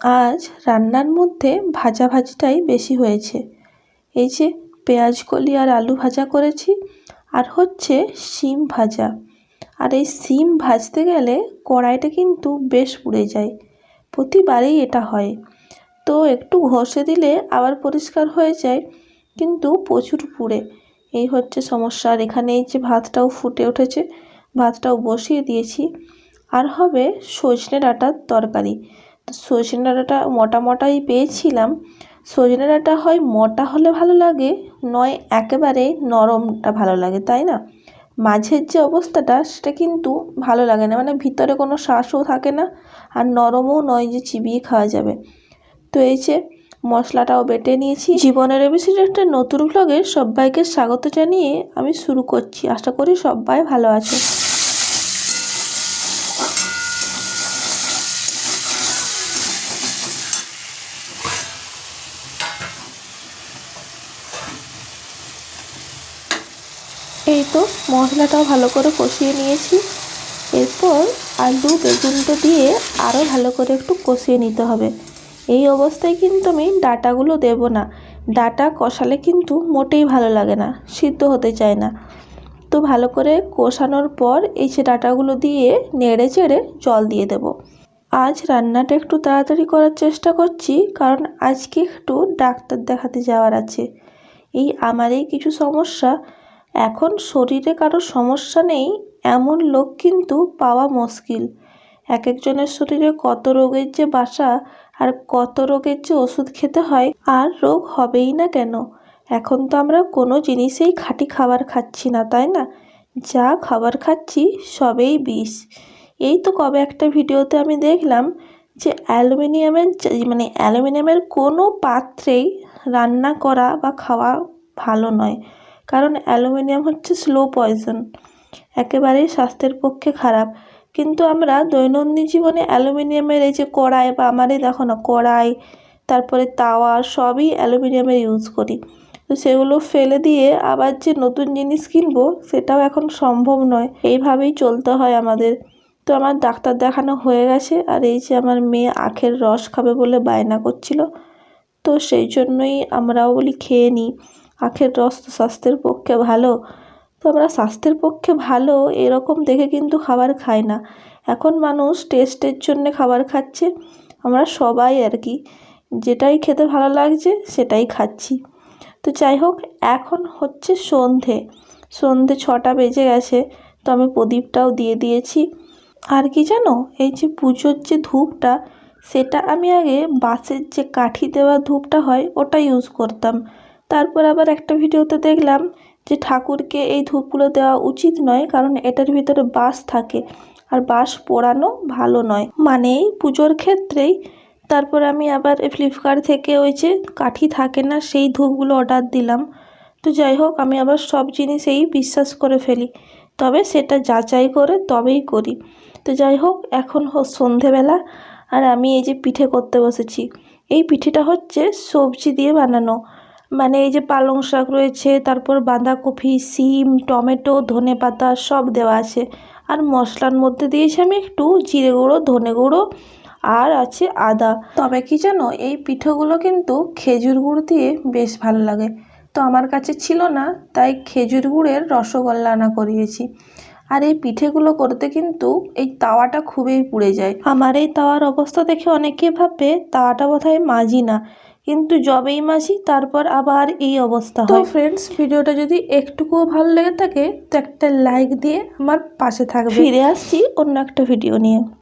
আজ রান্নার মধ্যে ভাজাভাজিটাই বেশি হয়েছে। এই যে পেঁয়াজ কলি আর আলু ভাজা করেছি, আর হচ্ছে শিম ভাজা। আর এই শিম ভাজতে গেলে কড়াইটা কিন্তু বেশ পুড়ে যায়। প্রতিবারেই এটা হয়। তো একটু ঘষে দিলে আবার পরিষ্কার হয়ে যায়, কিন্তু প্রচুর পুড়ে। এই হচ্ছে সমস্যা। আর এখানে এই যে ভাতটাও ফুটে উঠেছে, ভাতটাও বসিয়ে দিয়েছি। আর হবে সজনে ডাঁটার তরকারি। সজনে ডাঁটাটা মোটা মোটাই পেয়েছিলাম। সজনে ডাঁটা হয় মোটা হলে ভালো লাগে, নয় একেবারে নরমটা ভালো লাগে, তাই না? মাঝের যে অবস্থাটা, সেটা কিন্তু ভালো লাগে না মানে ভিতরে কোনো শ্বাসও থাকে না আর নরমও নয় যে চিবিয়ে খাওয়া যাবে। তো এই যে মশলাটাও বেটে নিয়েছি। জীবনের এবিসির একটা নতুন ব্লগে সবাইকে স্বাগত জানিয়ে আমি শুরু করছি। আশা করি সবাই ভালো আছে। এই তো মশলাটাও ভালো করে কষিয়ে নিয়েছি। এরপর আলু বেগুনটা দিয়ে আরও ভালো করে একটু কষিয়ে নিতে হবে। এই অবস্থায় কিন্তু আমি ডাটাগুলো দেব না। ডাটা কষালে কিন্তু মোটেই ভালো লাগে না, সিদ্ধ হতে চায় না। তো ভালো করে কষানোর পর এই যে ডাটাগুলো দিয়ে নেড়ে চেড়ে জল দিয়ে দেব। আজ রান্নাটা একটু তাড়াতাড়ি করার চেষ্টা করছি, কারণ আজকে একটু ডাক্তার দেখাতে যাওয়ার আছে। এই আমারই কিছু সমস্যা এখন শরীরে কারও সমস্যা নেই, এমন লোক কিন্তু পাওয়া মুশকিল। এক একজনের শরীরে কত রোগের যে বাসা আর কত রোগের যে ওষুধ খেতে হয়, আর রোগ হবেই না কেন? এখন তো আমরা কোনো জিনিসেই খাঁটি খাবার খাচ্ছি না, তাই না? যা খাবার খাচ্ছি, সবেই বিষ। এই তো কবে একটা ভিডিওতে আমি দেখলাম যে অ্যালুমিনিয়ামের মানে অ্যালুমিনিয়ামের কোনো পাত্রেই রান্না করা বা খাওয়া ভালো নয়। কারণ অ্যালুমিনিয়াম হচ্ছে স্লো পয়জন একেবারেই স্বাস্থ্যের পক্ষে খারাপ। কিন্তু আমরা দৈনন্দিন জীবনে অ্যালুমিনিয়ামের এই যে কড়াই বা আমারই দেখো না, কড়াই, তারপরে তাওয়া সবই অ্যালুমিনিয়ামের ইউজ করি। তো সেগুলো ফেলে দিয়ে আবার যে নতুন জিনিস কিনবো, সেটাও এখন সম্ভব নয়। এইভাবেই চলতে হয় আমাদের। তো আমার ডাক্তার দেখানো হয়ে গেছে, আর এই যে আমার মেয়ে আখের রস খাবে বলে বায়না করছিল, তো সেই জন্যই আমরাও বলি খেয়ে নিই। আখের রস তো স্বাস্থ্যের পক্ষে ভালো। তো আমরা স্বাস্থ্যের পক্ষে ভালো, এরকম দেখে কিন্তু খাবার খাই না। এখন মানুষ টেস্টের জন্য খাবার খাচ্ছে। আমরা সবাই আর কি, যেটাই খেতে ভালো লাগছে সেটাই খাচ্ছি। তো যাই হোক, এখন হচ্ছে সন্ধে। সন্ধে ছটা বেজে গেছে, তো আমি প্রদীপটাও দিয়ে দিয়েছি। আর কি জানো, এই যে পুজোর যে ধূপটা, সেটা আমি আগে বাঁশের যে কাঠি দেওয়া ধূপটা হয়, ওটা ইউজ করতাম। তারপর আবার একটা ভিডিওতে দেখলাম যে ঠাকুরকে এই ধূপগুলো দেওয়া উচিত নয়, কারণ এটার ভিতরে বাঁশ থাকে। আর বাঁশ পোড়ানো ভালো নয়। মানে পুজোর ক্ষেত্রেই। তারপর আমি আবার ফ্লিপকার্ট থেকে ওই যে কাঠি থাকে না, সেই ধূপগুলো অর্ডার দিলাম। তো যাই হোক, আমি আবার সব জিনিসেই বিশ্বাস করে ফেলি। তবে সেটা যাচাই করে তবেই করি। তো যাই হোক, এখন হোক সন্ধেবেলা, আর আমি এই যে পিঠে করতে বসেছি। এই পিঠেটা হচ্ছে সবজি দিয়ে বানানো। মানে এই যে পালং শাক রয়েছে, তারপর বাঁধাকপি, সিম, টমেটো, ধনে পাতা সব দেওয়া আছে। আর মশলার মধ্যে দিয়েছি আমি একটু জিরে গুঁড়ো, ধনে গুঁড়ো আর আছে আদা। তবে কি জানো, এই পিঠেগুলো কিন্তু খেজুর গুড় দিয়ে বেশ ভালো লাগে। তো আমার কাছে ছিল না, তাই খেজুর গুড়ের রসগোল্লা আনা করিয়েছি। আর এই পিঠেগুলো করতে কিন্তু এই তাওয়াটা খুবই পুড়ে যায়। আমার এই তাওয়ার অবস্থা দেখে অনেকে ভাববে তাওয়াটা বোধহয় মাজি না। কিন্তু জবেই মাসি তারপর আবার এই অবস্থা হয়। ফ্রেন্ডস ভিডিওটা যদি একটুকুও ভালো লেগে থাকে তো একটা লাইক দিয়ে আমার পাশে থাকবে। ফিরে আসছি অন্য একটা ভিডিও নিয়ে।